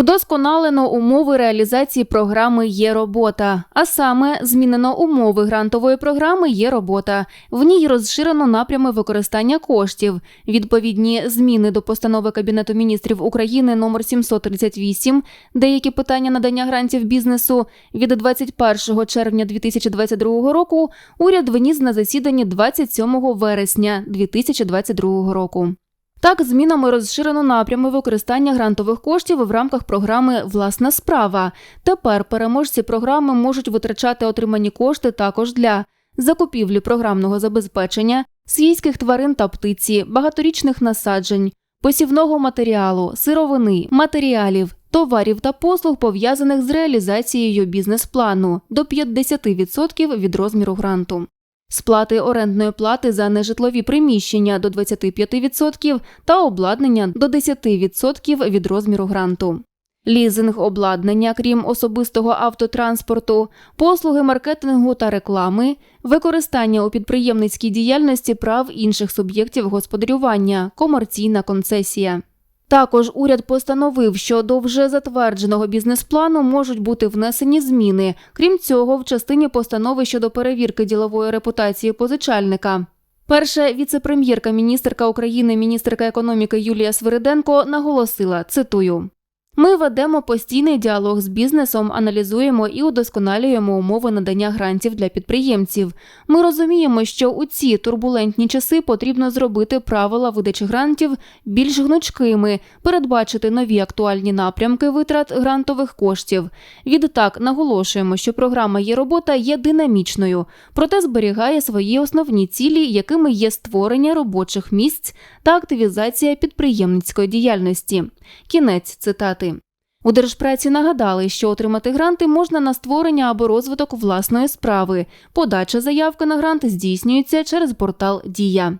Вдосконалено умови реалізації програми Є робота, а саме змінено умови грантової програми Є робота. В ній розширено напрями використання коштів. Відповідні зміни до постанови Кабінету міністрів України номер 738 деякі питання надання грантів бізнесу від 21 червня 2022 року. Уряд виніс на засіданні 27 вересня 2022 року. Так, змінами розширено напрями використання грантових коштів в рамках програми Власна справа. Тепер переможці програми можуть витрачати отримані кошти також для закупівлі програмного забезпечення, свійських тварин та птиці, багаторічних насаджень, посівного матеріалу, сировини, матеріалів, товарів та послуг, пов'язаних з реалізацією бізнес-плану до 50% від розміру гранту. Сплати орендної плати за нежитлові приміщення до 25% та обладнання до 10% від розміру гранту. Лізинг обладнання, крім особистого автотранспорту, послуги маркетингу та реклами, використання у підприємницькій діяльності прав інших суб'єктів господарювання, комерційна концесія. Також уряд постановив, що до вже затвердженого бізнес-плану можуть бути внесені зміни. Крім цього, в частині постанови щодо перевірки ділової репутації позичальника. Перша віце-прем'єрка міністерка України, міністерка економіки Юлія Свириденко наголосила: цитую. Ми ведемо постійний діалог з бізнесом, аналізуємо і удосконалюємо умови надання грантів для підприємців. Ми розуміємо, що у ці турбулентні часи потрібно зробити правила видачі грантів більш гнучкими, передбачити нові актуальні напрямки витрат грантових коштів. Відтак наголошуємо, що програма є робота є динамічною, проте зберігає свої основні цілі, якими є створення робочих місць та активізація підприємницької діяльності. Кінець цитати. У держпраці нагадали, що отримати гранти можна на створення або розвиток власної справи. Подача заявки на грант здійснюється через портал Дія.